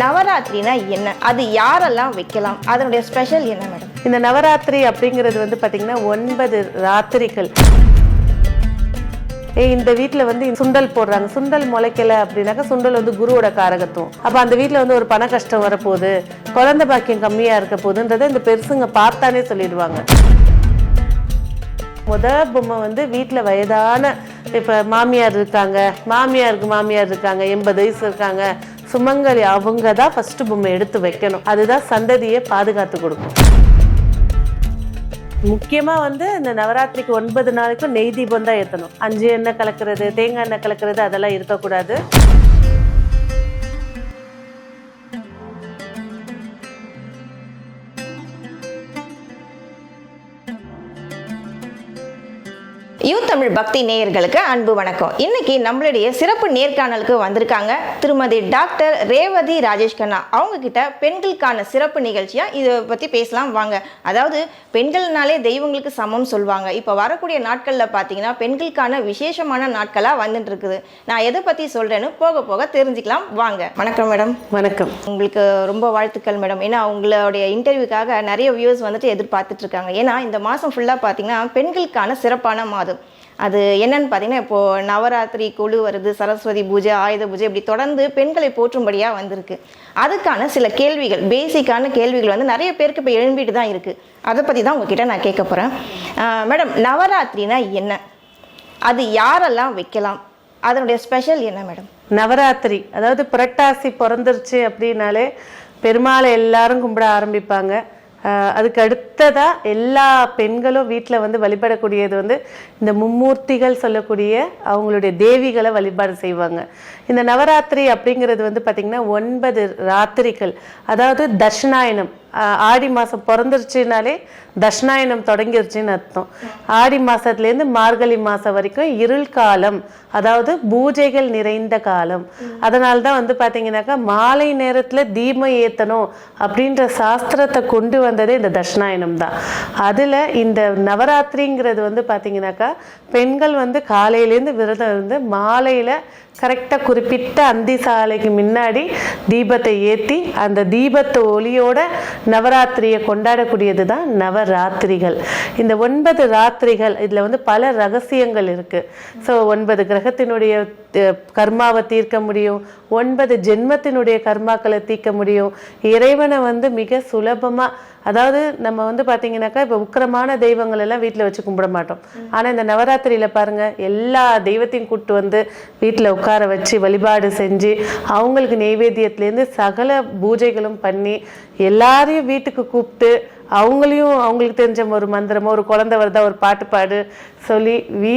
நவராத்திரினா என்ன? அது யாரெல்லாம் வைக்கலாம்? அதனுடைய ஸ்பெஷல் என்ன மேடம் இந்த நவராத்திரி அப்படிங்கிறது வந்து பார்த்தீங்கன்னா ஒன்பது ராத்திரிகள். ஏய் இந்த வீட்டில் வந்து சுண்டல் போடுறாங்க. சுண்டல் முளைக்கல அப்படின்னாக்கா சுண்டல் வந்து குருவோட காரகத்துவம். அப்போ அந்த வீட்டில் வந்து ஒரு பண கஷ்டம் வரப்போகுது. குழந்த பாக்கியம் கம்மியாக இருக்க போகுதுன்றதை இந்த பெருசுங்க பார்த்தானே சொல்லிடுவாங்க. முத பொம்மை வந்து வீட்டில் வயதான இப்போ மாமியார் இருக்காங்க. மாமியாருக்கு மாமியார் இருக்காங்க. எண்பது வயசு இருக்காங்க. சுமங்கலி அவங்க தான் ஃபர்ஸ்ட் பொம்மை எடுத்து வைக்கணும். அதுதான் சந்ததியை பாதுகாத்து கொடுக்கும். முக்கியமாக வந்து இந்த நவராத்திரிக்கு ஒன்பது நாளைக்கும் நெய் தீபம் தான் ஏற்றணும் அஞ்சு எண்ணெய் கலக்கிறது தேங்காய் எண்ணெய் கலக்கிறது அதெல்லாம் இருக்கக்கூடாது. யூ தமிழ் பக்தி நேயர்களுக்கு அன்பு வணக்கம். இன்னைக்கு நம்மளுடைய சிறப்பு நேர்காணலுக்கு வந்திருக்காங்க திருமதி டாக்டர் ரேவதி ராஜேஷ் கண்ணா. அவங்க கிட்ட பெண்களுக்கான சிறப்பு நிகழ்ச்சியா? இதை பத்தி பேசலாம் வாங்க. அதாவது பெண்கள்னாலே தெய்வங்களுக்கு சமம் சொல்லுவாங்க. இப்போ வரக்கூடிய நாட்களில் பார்த்தீங்கன்னா பெண்களுக்கான விசேஷமான நாட்களாக வந்துட்டு இருக்குது நான் எதை பத்தி சொல்றேன்னு போக போக தெரிஞ்சுக்கலாம். வாங்க. வணக்கம் மேடம். வணக்கம். உங்களுக்கு ரொம்ப வாழ்த்துக்கள் மேடம். ஏன்னா உங்களுடைய இன்டர்வியூக்காக நிறைய வியூஸ் வந்துட்டு எதிர்பார்த்துட்டு இருக்காங்க. ஏன்னா இந்த மாதம் ஃபுல்லாக பார்த்தீங்கன்னா பெண்களுக்கான சிறப்பான மாதம். அது என்னன்னு பார்த்தீங்கன்னா இப்போது நவராத்திரி குழு வருது சரஸ்வதி பூஜை ஆயுத பூஜை இப்படி தொடர்ந்து பெண்களை போற்றும்படியாக வந்திருக்கு. அதுக்கான சில கேள்விகள் பேசிக்கான கேள்விகள் வந்து நிறைய பேருக்கு இப்போ எழும்பிட்டு தான் இருக்குது அதை பற்றி தான் உங்ககிட்ட நான் கேட்க போகிறேன் மேடம் நவராத்திரினா என்ன? அது யாரெல்லாம் வைக்கலாம்? அதனுடைய ஸ்பெஷல் என்ன மேடம்? நவராத்திரி அதாவது புரட்டாசி பிறந்துருச்சு அப்படின்னாலே பெருமாளை எல்லாரும் கும்பிட ஆரம்பிப்பாங்க. அதுக்கு அடுத்ததா எல்லா பெண்களும் வீட்டில் வந்து வழிபடக்கூடியது வந்து இந்த மும்மூர்த்திகள் சொல்லக்கூடிய அவங்களுடைய தேவிகளை வழிபாடு செய்வாங்க. இந்த நவராத்திரி அப்படிங்கிறது வந்து பார்த்திங்கன்னா ஒன்பது ராத்திரிகள் அதாவது தட்சிணாயனம். ஆடி மாதம் பிறந்துருச்சுனாலே தட்சிணாயனம் தொடங்கிருச்சுன்னு அர்த்தம். ஆடி மாதத்துலேருந்து மார்கழி மாதம் வரைக்கும் இருள் காலம் அதாவது பூஜைகள் நிறைந்த காலம். அதனால தான் வந்து பார்த்தீங்கன்னாக்கா மாலை நேரத்தில் தீபம் ஏற்றணும் அப்படின்ற சாஸ்திரத்தை கொண்டு வந்ததே இந்த தட்சிணாயனம் தான். அதில் இந்த நவராத்திரிங்கிறது வந்து பார்த்தீங்கன்னாக்கா பெண்கள் வந்து காலையிலேருந்து விரதம் இருந்து மாலையில் கரெக்டாக குறிப்பிட்ட அந்தி சாலைக்கு முன்னாடி தீபத்தை ஏற்றி அந்த தீபத்து ஒளியோட நவராத்திரியை கொண்டாடக்கூடியது தான் நவராத்திரிகள். இந்த ஒன்பது ராத்திரிகள் இதில் வந்து பல ரகசியங்கள் இருக்குது ஸோ ஒன்பது கிரகத்தினுடைய கர்மாவை தீர்க்க முடியும். ஒன்பது ஜென்மத்தினுடைய கர்மாக்களை தீர்க்க முடியும். இறைவனை வந்து மிக சுலபமாக அதாவது நம்ம வந்து பார்த்தீங்கன்னாக்கா இப்போ உக்கிரமான தெய்வங்கள் எல்லாம் வீட்டில் வச்சு கும்பிட மாட்டோம். ஆனால் இந்த நவராத்திரியில் பாருங்கள் எல்லா தெய்வத்தையும் கூப்பிட்டு வந்து வீட்டில் உட்கார வச்சு வழிபாடு செஞ்சு அவங்களுக்கு நெய்வேத்தியத்துலேருந்து சகல பூஜைகளும் பண்ணி எல்லாரையும் வீட்டுக்கு கூப்பிட்டு அவங்களையும் அவங்களுக்கு தெரிஞ்ச ஒரு மந்திரமோ ஒரு குழந்தை வருதா ஒரு பாட்டு பாடு சொல்லி வீ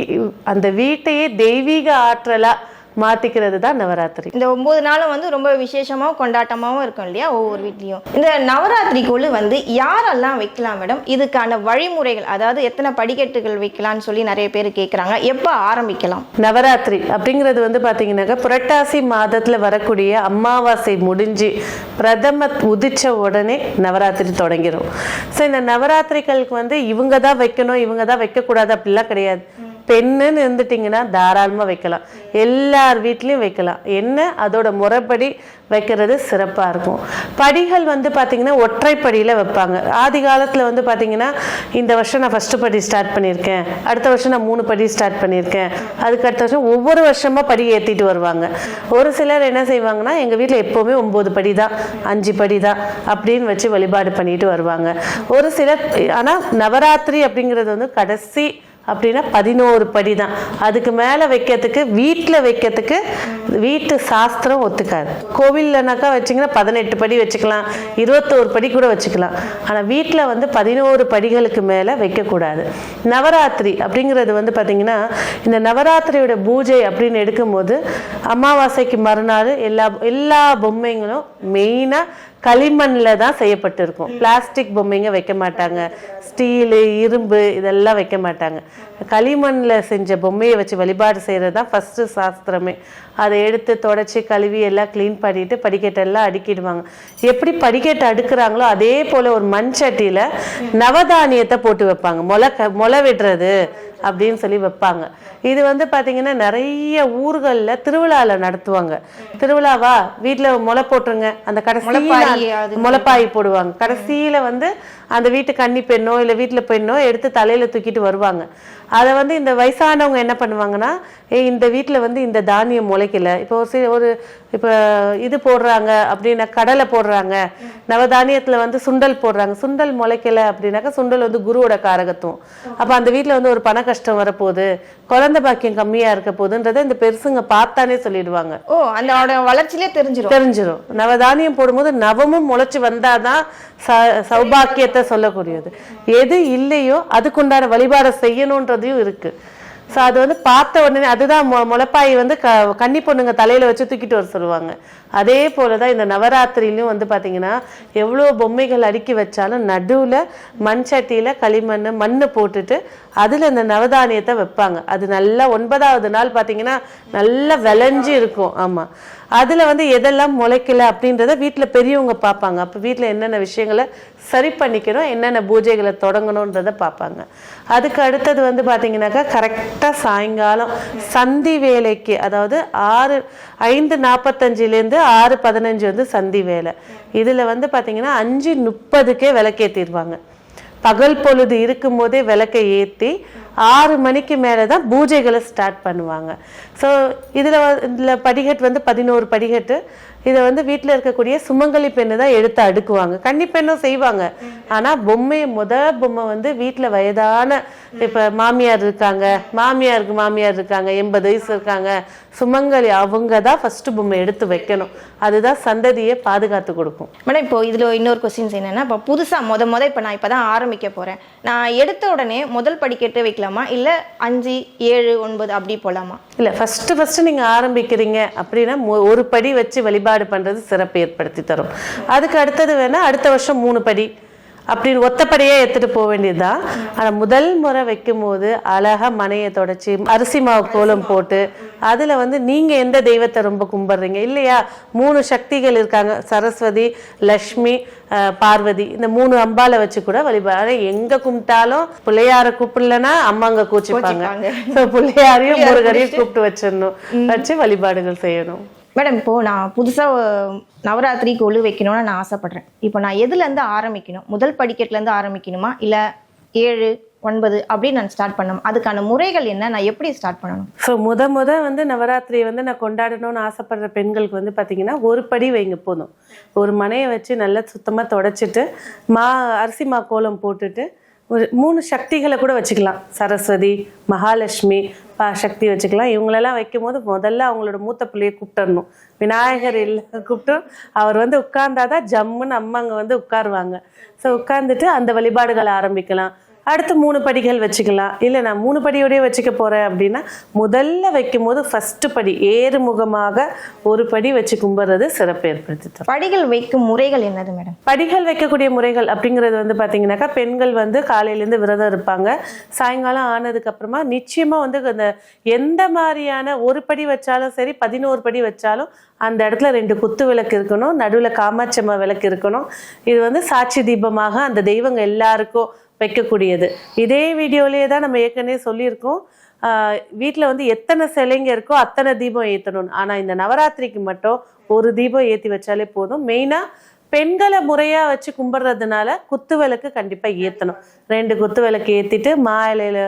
அந்த வீட்டையே தெய்வீக ஆற்றலாக மாத்திக்கிறது தான் நவராத்திரி. இந்த ஒன்பது நாளும் வந்து ரொம்ப விசேஷமாகவும் கொண்டாட்டமாகவும் இருக்கும் இல்லையா ஒவ்வொரு வீட்லேயும். இந்த நவராத்திரிக்குள்ளு வந்து யாரெல்லாம் வைக்கலாம் மேடம்? இதுக்கான வழிமுறைகள் அதாவது எத்தனை படிக்கட்டுகள் வைக்கலாம்னு சொல்லி நிறைய பேர் கேட்குறாங்க எப்போ ஆரம்பிக்கலாம்? நவராத்திரி அப்படிங்கிறது வந்து பார்த்தீங்கன்னாக்கா புரட்டாசி மாதத்தில் வரக்கூடிய அமாவாசை முடிஞ்சு பிரதம உதிச்ச உடனே நவராத்திரி தொடங்கிடும் ஸோ இந்த நவராத்திரிகளுக்கு வந்து இவங்க தான் வைக்கணும் இவங்க தான் வைக்கக்கூடாது அப்படிலாம் கிடையாது. பெண்ணுன்னு இருந்துட்டிங்கன்னா தாராளமாக வைக்கலாம். எல்லார் வீட்லேயும் வைக்கலாம். என்ன? அதோட முறைப்படி வைக்கிறது சிறப்பாக இருக்கும். படிகள் வந்து பார்த்திங்கன்னா ஒற்றைப்படியில் வைப்பாங்க. ஆதி காலத்தில் வந்து பார்த்திங்கன்னா இந்த வருஷம் நான் ஃபஸ்ட்டு படி ஸ்டார்ட் பண்ணியிருக்கேன். அடுத்த வருஷம் நான் மூணு படி ஸ்டார்ட் பண்ணியிருக்கேன். அதுக்கு அடுத்த வருஷம் ஒவ்வொரு வருஷமாக படி ஏற்றிட்டு வருவாங்க. ஒரு சிலர் என்ன செய்வாங்கன்னா எங்கள் வீட்டில் எப்போவுமே ஒம்பது படி தான் அஞ்சு படி தான் அப்படின்னு வச்சு வழிபாடு பண்ணிட்டு வருவாங்க. ஒரு சிலர் ஆனால் நவராத்திரி அப்படிங்கிறது வந்து கடைசி அப்படின்னா பதினோரு படி தான் அதுக்கு மேலே வைக்கிறதுக்கு வீட்டில் வைக்கிறதுக்கு வீட்டு சாஸ்திரம் ஒத்துக்காது. கோவில்லனாக்கா வச்சிங்கன்னா பதினெட்டு படி வச்சுக்கலாம். இருபத்தோரு படி கூட வச்சுக்கலாம். ஆனால் வீட்டில் வந்து பதினோரு படிகளுக்கு மேலே வைக்கக்கூடாது. நவராத்திரி அப்படிங்கிறது வந்து பார்த்திங்கன்னா இந்த நவராத்திரியோட பூஜை அப்படின்னு எடுக்கும்போது அமாவாசைக்கு மறுநாள் எல்லா எல்லா பொம்மைங்களும் மெயினாக களிமண்ணில் தான் செய்யப்பட்டிருக்கும். பிளாஸ்டிக் பொம்மைங்க வைக்க மாட்டாங்க. ஸ்டீலு இரும்பு இதெல்லாம் வைக்க மாட்டாங்க. களிமண்ணில் செஞ்ச பொம்மையை வச்சு வழிபாடு செய்கிறது தான் ஃபஸ்ட்டு சாஸ்திரமே. அதை எடுத்து தொடச்சி கழுவி எல்லாம் க்ளீன் பண்ணிட்டு படிக்கட்டெல்லாம் அடுக்கிடுவாங்க. எப்படி படிக்கட்டை அடுக்கிறாங்களோ அதே போல் ஒரு மண் சட்டியில் நவதானியத்தை போட்டு வைப்பாங்க. முளை க முளை விடுறது அப்படின்னு சொல்லி வைப்பாங்க. இது வந்து பாத்தீங்கன்னா நிறைய ஊர்கள்ல திருவிழால நடத்துவாங்க. திருவிழாவா? வீட்ல முளை போட்டுருங்க. அந்த கடைசி முளைப்பாய் போடுவாங்க. கடைசியில வந்து அந்த வீட்டு கன்னி பெண்ணோ இல்ல வீட்டுல பெண்ணோ எடுத்து தலையில தூக்கிட்டு வருவாங்க. அதை வந்து இந்த வயசானவங்க என்ன பண்ணுவாங்கன்னா ஏய் இந்த வீட்ல வந்து இந்த தானியம் முளைக்கல. இப்போ ஒரு சி- ஒரு இப்போ இது போடுறாங்க அப்படின்னா கடலை போடுறாங்க. நவதானியத்துல வந்து சுண்டல் போடுறாங்க. சுண்டல் முளைக்கல அப்படின்னாக்கா சுண்டல் வந்து குருவோட காரகத்துவம். அப்ப அந்த வீட்ல வந்து ஒரு பண கஷ்டம் வரப்போகுது. குழந்தை பாக்கியம் கம்மியா இருக்க போகுதுன்றதை இந்த பெருசுங்க பார்த்தானே சொல்லிடுவாங்க. ஓ அந்த வளர்ச்சியிலே தெரிஞ்சிரும். தெரிஞ்சிரும். நவதானியம் போடும்போது நவமும் முளைச்சு வந்தாதான் சௌபாக்கியத்தை சொல்லக்கூடியது. எது இல்லையோ அதுக்குண்டான வழிபாடை செய்யணுன்றதையும் இருக்கு. ஸோ அது வந்து பார்த்த உடனே அதுதான் மொ முளைப்பாய் வந்து க கன்னி பொண்ணுங்க தலையில் வச்சு தூக்கிட்டு வர சொல்லுவாங்க. அதே போல தான் இந்த நவராத்திரிலையும் வந்து பார்த்தீங்கன்னா எவ்வளோ பொம்மைகள் அடுக்கி வச்சாலும் நடுவில் மண் சட்டியில் களிமண் மண் போட்டுட்டு அதில் இந்த நவதானியத்தை வைப்பாங்க. அது நல்லா ஒன்பதாவது நாள் பார்த்தீங்கன்னா நல்லா விளைஞ்சு இருக்கும். ஆமாம் அதில் வந்து எதெல்லாம் முளைக்கல அப்படின்றத வீட்டில் பெரியவங்க பார்ப்பாங்க. அப்போ வீட்டில் என்னென்ன விஷயங்களை சரி பண்ணிக்கணும் என்னென்ன பூஜைகளை தொடங்கணுன்றதை பார்ப்பாங்க. அதுக்கு அடுத்தது வந்து பார்த்தீங்கன்னாக்கா கரெக்டாக சாயங்காலம் சந்தி வேலைக்கு அதாவது ஆறு ஐந்து நாற்பத்தஞ்சிலேருந்து ஆறு பதினஞ்சு வந்து சந்தி வேலை. இதில் வந்து பார்த்தீங்கன்னா அஞ்சு முப்பதுக்கே விளக்கேற்றிடுவாங்க பகல் பொழுது இருக்கும்போதே விளக்கை ஏற்றி ஆறு மணிக்கு மேலே தான் பூஜைகளை ஸ்டார்ட் பண்ணுவாங்க. ஸோ இதில் இதில் படிக்கட்டு வந்து பதினோரு படிக்கட்டு இதை வந்து வீட்டில் இருக்கக்கூடிய சுமங்கலி பெண்ணு தான் எடுத்து அடுக்குவாங்க. கன்னி பெண்ணும் செய்வாங்க? ஆனால் பொம்மை முத பொம்மை வந்து வீட்டில் வயதான இப்போ மாமியார் இருக்காங்க மாமியாருக்கு மாமியார் இருக்காங்க எண்பது வயசு இருக்காங்க சுமங்கலி அவங்க தான் ஃபஸ்ட்டு பொம்மை எடுத்து வைக்கணும். அதுதான் சந்ததியை பாதுகாத்து கொடுக்கும். மேடம் இப்போ இதில் இன்னொரு கொஸ்டின்ஸ் என்னென்னா இப்போ புதுசாக முத முத இப்போ நான் இப்போ தான் ஆரம்பிக்க போகிறேன் நான் எடுத்த உடனே முதல் படிக்கட்டு வைக்கலாம்? இல்லை அஞ்சு ஏழு ஒன்பது அப்படி போகலாமா இல்லை ஃபஸ்ட்டு ஃபஸ்ட்டு நீங்கள் ஆரம்பிக்கிறீங்க அப்படின்னா ஒரு படி வச்சு வழிபாடு பண்ணுறது சிறப்பு ஏற்படுத்தி தரும். அதுக்கு அடுத்தது வேணால் அடுத்த வருஷம் மூணு படி அப்படின்னு ஒத்தப்படியே எடுத்துட்டு போக வேண்டியதுதான். ஆனால் முதல் முறை வைக்கும் போது அழகாக மனையை தொடச்சி அரிசி மாவு கோலம் போட்டு அதில் வந்து நீங்கள் எந்த தெய்வத்தை ரொம்ப கும்பிட்றீங்க? இல்லையா? மூணு சக்திகள் இருக்காங்க. சரஸ்வதி லக்ஷ்மி அஹ், பார்வதி. இந்த மூணு அம்பாலை வச்சு கூட வழிபாடு எங்கே கும்பிட்டாலும் பிள்ளையார கூப்பிடலன்னா அம்மாங்க கூச்சிப்பாங்க. பிள்ளையாரையும் முருகரையும் கூப்பிட்டு. வச்சிடணும். வச்சு வழிபாடுகள் செய்யணும். மேடம் இப்போது நான் புதுசாக நவராத்திரி கொழு வைக்கணும்னு நான் ஆசைப்பட்றேன். இப்போ நான் எதுலேருந்து ஆரம்பிக்கணும்? முதல் படிக்கட்டுலேருந்து ஆரம்பிக்கணுமா? இல்லை ஏழு ஒன்பது அப்படின்னு நான் ஸ்டார்ட் பண்ணணும். அதுக்கான முறைகள் என்ன? நான் எப்படி ஸ்டார்ட் பண்ணணும்? ஸோ முத முத வந்து நவராத்திரியை வந்து நான் கொண்டாடணும்னு ஆசைப்படுற பெண்களுக்கு வந்து பார்த்தீங்கன்னா ஒரு படி வைங்க போதும். ஒரு மனையை வச்சு நல்லா சுத்தமாக தொடச்சிட்டு மா அரிசி மா கோலம் போட்டுட்டு ஒரு மூணு சக்திகளை கூட வச்சுக்கலாம். சரஸ்வதி மகாலட்சுமி பா சக்தி வச்சுக்கலாம். இவங்களெல்லாம் வைக்கும் போது முதல்ல அவங்களோட மூத்த பிள்ளையை கூப்பிட்டுறணும். விநாயகர் இல்லை கூப்பிட்டு அவர் வந்து உட்கார்ந்தாதான் ஜம்முன்னு அம்மா அங்கே வந்து உட்காருவாங்க. ஸோ உட்கார்ந்துட்டு அந்த வழிபாடுகளை ஆரம்பிக்கலாம். அடுத்து மூணு படிகள் வச்சுக்கலாம். இல்லை நான் மூணு படியோடய வச்சுக்க போகிறேன் அப்படின்னா முதல்ல வைக்கும் போது ஃபஸ்ட்டு படி ஏறுமுகமாக ஒரு படி வச்சு கும்பிட்றது சிறப்பு ஏற்படுத்தி படிகள் வைக்கும் முறைகள் என்னது மேடம்? படிகள் வைக்கக்கூடிய முறைகள் அப்படிங்கிறது வந்து பார்த்தீங்கன்னாக்கா பெண்கள் வந்து காலையிலேருந்து விரதம் இருப்பாங்க. சாயங்காலம் ஆனதுக்கு அப்புறமா நிச்சயமாக வந்து அந்த எந்த மாதிரியான ஒரு படி வச்சாலும் சரி பதினோரு படி வச்சாலும் அந்த இடத்துல ரெண்டு குத்து விளக்கு இருக்கணும் நடுவில் காமாட்சம்மா விளக்கு இருக்கணும். இது வந்து சாட்சி தீபமாக அந்த தெய்வங்க எல்லாருக்கும் வைக்கக்கூடியது. இதே வீடியோலேயே தான் நம்ம ஏற்கனவே சொல்லியிருக்கோம். வீட்டில் வந்து எத்தனை சிலைங்க இருக்கோ அத்தனை தீபம் ஏற்றணும்னு ஆனால் இந்த நவராத்திரிக்கு மட்டும் ஒரு தீபம் ஏற்றி வச்சாலே போதும். மெயினாக பெண்களை முறையாக வச்சு கும்பிட்றதுனால குத்து விளக்கு கண்டிப்பாக ஏற்றணும் ரெண்டு குத்து விளக்கு ஏற்றிட்டு மா இலையில்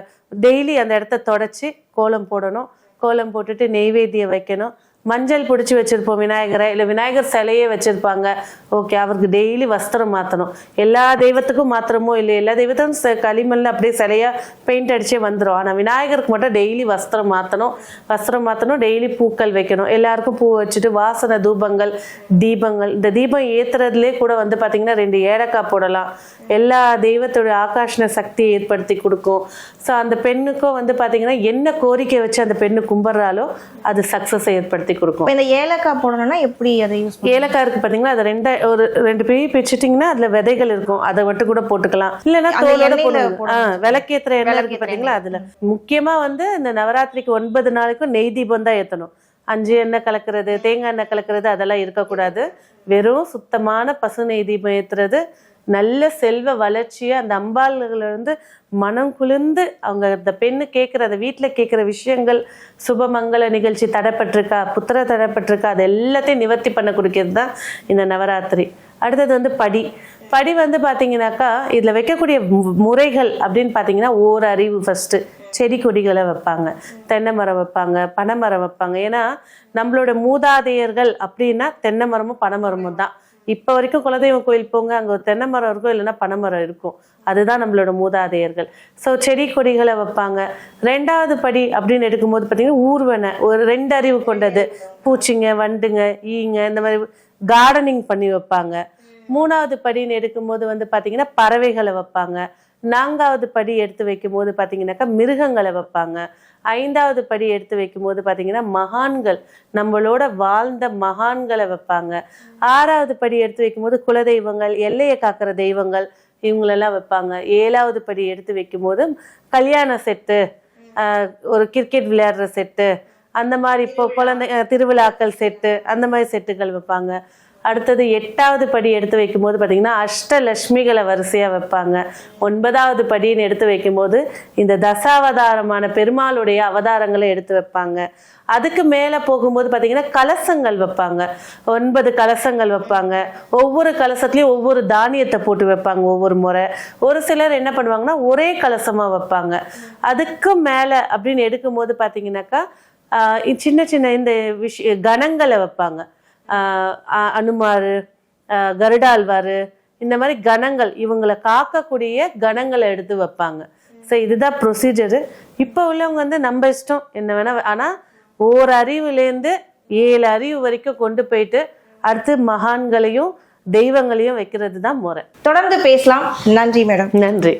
டெய்லி அந்த இடத்த தொடச்சி கோலம் போடணும். கோலம் போட்டுட்டு நெய்வேத்தியம் வைக்கணும். மஞ்சள் பிடிச்சி வச்சிருப்போம் விநாயகரை இல்லை விநாயகர் சிலையே வச்சிருப்பாங்க. ஓகே அவருக்கு டெய்லி வஸ்திரம் மாற்றணும் எல்லா தெய்வத்துக்கும் மாத்திரமோ இல்லை எல்லா தெய்வத்துக்கும் ச- களிமண்ல அப்படியே சிலையா பெயிண்ட் அடிச்சே வந்துடும் ஆனால் விநாயகருக்கு மட்டும் டெய்லி வஸ்திரம் மாற்றணும் வஸ்திரம் மாற்றணும் டெய்லி பூக்கள் வைக்கணும். எல்லாருக்கும் பூ வச்சுட்டு வாசனை தூபங்கள் தீபங்கள். இந்த தீபம் ஏற்றுறதுலேயே கூட வந்து பார்த்தீங்கன்னா ரெண்டு ஏலக்காய் போடலாம். எல்லா தெய்வத்தோட ஆகாஷன சக்தியை ஏற்படுத்தி கொடுக்கும். ஸோ அந்த பெண்ணுக்கும் வந்து பார்த்தீங்கன்னா என்ன கோரிக்கை வச்சு அந்த பெண்ணு கும்பிட்றாலோ அது சக்ஸஸை ஏற்படுத்தி கொடுக்கும். இப்போ இந்த ஏலக்காய் போடணும்னா எப்படி அதை யூஸ் ஏலக்காய் இருக்கு பாத்தீங்களா? அது ரெண்டா ஒரு ரெண்டு பிரி பிச்சுட்டிங்கன்னா அதுல விதைகள் இருக்கும். அதை மட்டும் கூட போட்டுக்கலாம். இல்லைன்னா தோலோட ஆ, விளக்கேத்துற எண்ணெய் இருக்கு பாத்தீங்களா அதுல. முக்கியமா வந்து இந்த நவராத்திரிக்கு ஒன்பது நாளைக்கும் நெய் தீபம் தான் ஏத்தணும். அஞ்சு எண்ணெய் கலக்கிறது தேங்காய் எண்ணெய் கலக்கிறது அதெல்லாம் இருக்கக்கூடாது. வெறும் சுத்தமான பசு நெய் தீபம் ஏத்துறது நல்ல செல்வ வளர்ச்சியை அந்த அம்பாள்களை வந்து மனம் குளிர்ந்து அவங்க அந்த பெண்ணு கேட்குற அந்த வீட்டில் கேட்குற விஷயங்கள் சுபமங்கல நிகழ்ச்சி தடைப்பட்டிருக்கா புத்திர தடைப்பட்டிருக்கா அது எல்லாத்தையும் நிவர்த்தி பண்ண கொடுக்கிறது தான் இந்த நவராத்திரி. அடுத்தது வந்து படி. படி வந்து பார்த்தீங்கன்னாக்கா இதில் வைக்கக்கூடிய முறைகள் அப்படின்னு பார்த்தீங்கன்னா ஓர் அறிவு ஃபஸ்ட்டு செடி கொடிகளை வைப்பாங்க தென்னை மரம் வைப்பாங்க பனைமரம் வைப்பாங்க. ஏன்னா நம்மளோட மூதாதையர்கள் அப்படின்னா தென்னை மரமும் பனைமரமும் தான். இப்போ வரைக்கும் குலதெய்வம் கோயில் போங்க அங்கே ஒரு தென்னை மரம் இருக்கும் இல்லைன்னா பனை மரம் இருக்கும். அதுதான் நம்மளோட மூதாதையர்கள். ஸோ செடி கொடிகளை வைப்பாங்க. ரெண்டாவது படி அப்படின்னு எடுக்கும்போது பார்த்தீங்கன்னா ஊர்வனை ஒரு ரெண்டு அறிவு கொண்டது. பூச்சிங்க வண்டுங்க ஈங்க இந்த மாதிரி கார்டனிங் பண்ணி வைப்பாங்க. மூணாவது படின்னு எடுக்கும்போது வந்து பார்த்தீங்கன்னா பறவைகளை வைப்பாங்க. நான்காவது படி எடுத்து வைக்கும்போது பார்த்தீங்கன்னாக்கா மிருகங்களை வைப்பாங்க. ஐந்தாவது படி எடுத்து வைக்கும்போது பார்த்தீங்கன்னா மகான்கள் நம்மளோட வாழ்ந்த மகான்களை வைப்பாங்க. ஆறாவது படி எடுத்து வைக்கும்போது குலதெய்வங்கள் எல்லையை காக்கிற தெய்வங்கள் இவங்களெல்லாம் வைப்பாங்க. ஏழாவது படி எடுத்து வைக்கும்போது கல்யாண செட்டு ஒரு கிரிக்கெட் விளையாடுற செட்டு அந்த மாதிரி இப்போ குழந்தை திருவிழாக்கள் செட்டு அந்த மாதிரி செட்டுகள் வைப்பாங்க. அடுத்தது எட்டாவது படி எடுத்து வைக்கும்போது பார்த்தீங்கன்னா அஷ்டலட்சுமிகளை வரிசையாக வைப்பாங்க. ஒன்பதாவது படின்னு எடுத்து வைக்கும்போது இந்த தசாவதாரமான பெருமாளுடைய அவதாரங்களை எடுத்து வைப்பாங்க. அதுக்கு மேலே போகும்போது பார்த்தீங்கன்னா கலசங்கள் வைப்பாங்க. ஒன்பது கலசங்கள் வைப்பாங்க. ஒவ்வொரு கலசத்துலேயும் ஒவ்வொரு தானியத்தை போட்டு வைப்பாங்க ஒவ்வொரு முறை. ஒரு சிலர் என்ன பண்ணுவாங்கன்னா ஒரே கலசமாக வைப்பாங்க. அதுக்கு மேலே அப்படின்னு எடுக்கும்போது பார்த்தீங்கன்னாக்கா சின்ன சின்ன இந்த விஷய கணங்களை வைப்பாங்க. அனுமாரு கருடாழ்வாரு இந்த மாதிரி கணங்கள் இவங்களை காக்கக்கூடிய கணங்களை எடுத்து வைப்பாங்க. ஸோ இதுதான் ப்ரொசீஜரு இப்போ உள்ளவங்க வந்து நம்ம இஷ்டம் என்ன வேணா ஆனால் ஓர் அறிவுலேருந்து ஏழு அறிவு வரைக்கும் கொண்டு போயிட்டு அடுத்து மகான்களையும் தெய்வங்களையும் வைக்கிறது தான் முறை. தொடர்ந்து பேசலாம். நன்றி மேடம். நன்றி.